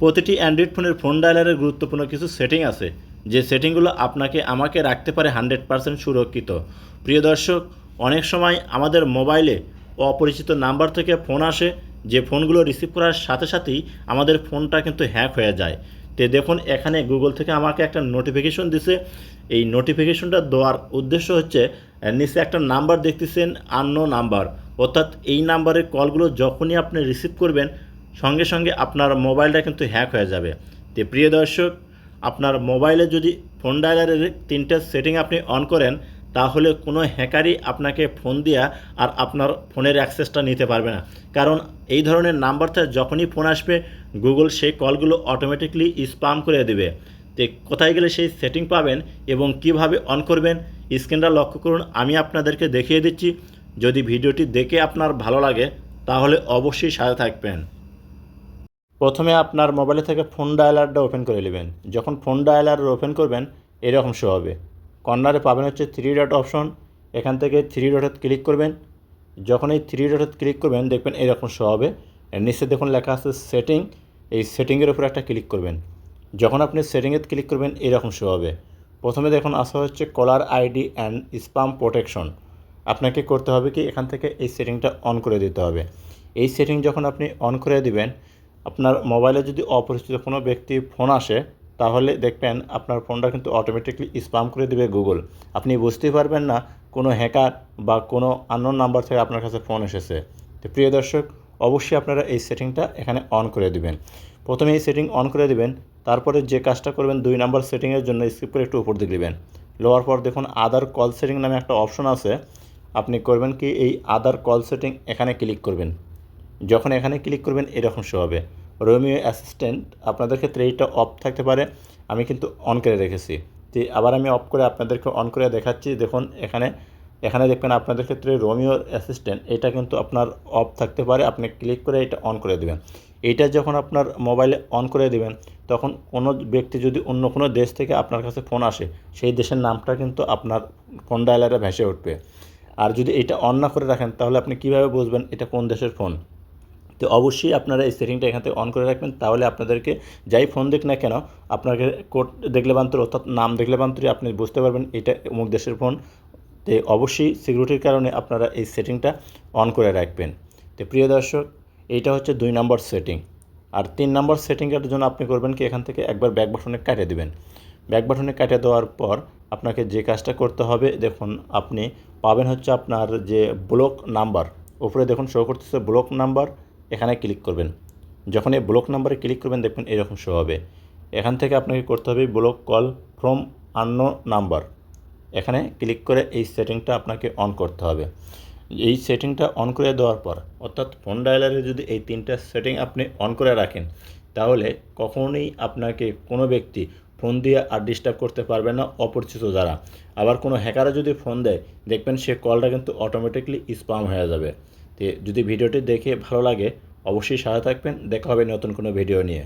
প্রতিটি অ্যান্ড্রয়েড ফোনের ফোন ডায়ালারের গুরুত্বপূর্ণ কিছু সেটিং আছে। যে সেটিংগুলো আপনাকে আমাকে রাখতে পারে হান্ড্রেড পারসেন্ট সুরক্ষিত। প্রিয় দর্শক, অনেক সময় আমাদের মোবাইলে অপরিচিত নাম্বার থেকে ফোন আসে, যে ফোনগুলো রিসিভ করার সাথে সাথেই আমাদের ফোনটা কিন্তু হ্যাক হয়ে যায়। তো দেখুন, এখানে গুগল থেকে আমাকে একটা নোটিফিকেশন দিছে। এই নোটিফিকেশনটা দেওয়ার উদ্দেশ্য হচ্ছে নিচে একটা নাম্বার দেখতেছেন আন্ন নাম্বার অর্থাৎ এই নাম্বারের কলগুলো যখনই আপনি রিসিভ করবেন সঙ্গে সঙ্গে আপনার মোবাইলটা কিন্তু হ্যাক হয়ে যাবে। তো প্রিয় দর্শক, আপনার মোবাইলে যদি ফোন ডায়ালারের তিনটা সেটিং আপনি অন করেন, তাহলে কোনো হ্যাকারই আপনাকে ফোন দিয়া আর আপনার ফোনের অ্যাক্সেসটা নিতে পারবে না। কারণ এই ধরনের নাম্বারটা যখনই ফোন আসবে, গুগল সেই কলগুলো অটোমেটিকলি স্পাম করে দেবে। তো কোথায় গেলে সেই সেটিং পাবেন এবং কীভাবে অন করবেন, স্ক্রিনটা লক্ষ্য করুন, আমি আপনাদেরকে দেখিয়ে দিচ্ছি। যদি ভিডিওটি দেখে আপনার ভালো লাগে, তাহলে অবশ্যই সাথে থাকবেন। প্রথমে আপনার মোবাইলে থেকে ফোন ডায়ালারটা ওপেন করে নেবেন। যখন ফোন ডায়ালার ওপেন করবেন, এরকম শো হবে। কর্নারে পাবেন হচ্ছে থ্রি ডট অপশন এখান থেকে থ্রি ডটে ক্লিক করবেন। যখন এই থ্রি ডটে ক্লিক করবেন, দেখবেন এরকম শো হবে। নিচে দেখুন লেখা আছে সেটিং এই সেটিংয়ের উপর একটা ক্লিক করবেন। যখন আপনি সেটিংয়ে ক্লিক করবেন, এরকম শো হবে। প্রথমে দেখুন আসা হচ্ছে caller ID and spam protection আপনাকে করতে হবে কি, এখান থেকে এই সেটিংটা অন করে দিতে হবে। এই সেটিং যখন আপনি অন করে দিবেন আপনার মোবাইলে যদি অপরিচিত কোনো ব্যক্তি ফোন আসে, তাহলে দেখবেন আপনার ফোনটা কিন্তু অটোমেটিকলি স্পাম করে দেবে গুগল আপনি বুঝতেই পারবেন না কোনো হ্যাকার বা কোনো আননোন নাম্বার থেকে আপনার কাছে ফোন এসেছে। তো প্রিয় দর্শক, অবশ্যই আপনারা এই সেটিংটা এখানে অন করে দিবেন। প্রথমে এই সেটিং অন করে দিবেন, তারপরে যে কাজটা করবেন দুই নাম্বার সেটিংয়ের জন্য স্কিপ করে একটু উপর দিয়ে দিবেন। লোয়ার পর দেখুন আদার কল সেটিং নামে একটা অপশন আছে। আপনি করবেন কি, এই আদার কল সেটিং এখানে ক্লিক করবেন। যখন এখানে ক্লিক করবেন, এরকম শো হবে। রোমিও অ্যাসিস্ট্যান্ট আপনাদের ক্ষেত্রে এইটা অফ থাকতে পারে। আমি কিন্তু অন করে রেখেছি। তো আবার আমি অফ করে আপনাদেরকে অন করে দেখাচ্ছি। দেখুন, এখানে এখানে দেখবেন আপনাদের ক্ষেত্রে রোমিও অ্যাসিস্ট্যান্ট এটা কিন্তু আপনার অফ থাকতে পারে। আপনি ক্লিক করে এটা অন করে দেবেন। এইটা যখন আপনার মোবাইলে অন করে দিবেন, তখন কোনো ব্যক্তি যদি অন্য কোনো দেশ থেকে আপনার কাছে ফোন আসে, সেই দেশের নামটা কিন্তু আপনার ফোন ডায়ালারে ভেসে উঠবে। আর যদি এটা অন না করে রাখেন, তাহলে আপনি কীভাবে বুঝবেন এটা কোন দেশের ফোন তো অবশ্যই আপনারা এই সেটিংটা এখান থেকে অন করে রাখবেন। তাহলে আপনাদেরকে যাই ফোন দেখ না কেন, আপনাকে কোড দেখলে বান্তর অর্থাৎ নাম দেখলে বান্তরই আপনি বুঝতে পারবেন এটা অমুক দেশের ফোন তো অবশ্যই সিকিউরিটির কারণে আপনারা এই সেটিংটা অন করে রাখবেন। তো প্রিয় দর্শক, এইটা হচ্ছে দুই নম্বর সেটিং আর তিন নম্বর সেটিংয়ের জন্য আপনি করবেন কি, এখান থেকে একবার ব্যাক বাটনে কাটে দেবেন। ব্যাক বাটনে কাটে দেওয়ার পর আপনাকে যে কাজটা করতে হবে, দেখুন আপনি পাবেন হচ্ছে আপনার যে ব্লক নাম্বার উপরে দেখুন শো করতেছে ব্লক নাম্বার এখানে ক্লিক করবেন। যখন এই ব্লক নাম্বারে ক্লিক করবেন, দেখবেন এরকম শো হবে। এখান থেকে আপনাকে করতে হবে block call from unknown number এখানে ক্লিক করে এই সেটিংটা আপনাকে অন করতে হবে। এই সেটিংটা অন করে দেওয়ার পর, অর্থাৎ ফোন ডায়ালারে যদি এই তিনটা সেটিং আপনি অন করে রাখেন, তাহলে কখনোই আপনাকে কোনো ব্যক্তি ফোন দিয়ে আর ডিস্টার্ব করতে পারবে না, অপরিচিত যারা। আবার কোনো হ্যাকারও যদি ফোন দেয়, দেখবেন সে কলটা কিন্তু অটোমেটিকলি স্পাম হয়ে যাবে। যদি ভিডিওটি দেখে ভালো লাগে অবশ্যই সাথে থাকবেন। দেখা হবে নতুন কোনো ভিডিও নিয়ে।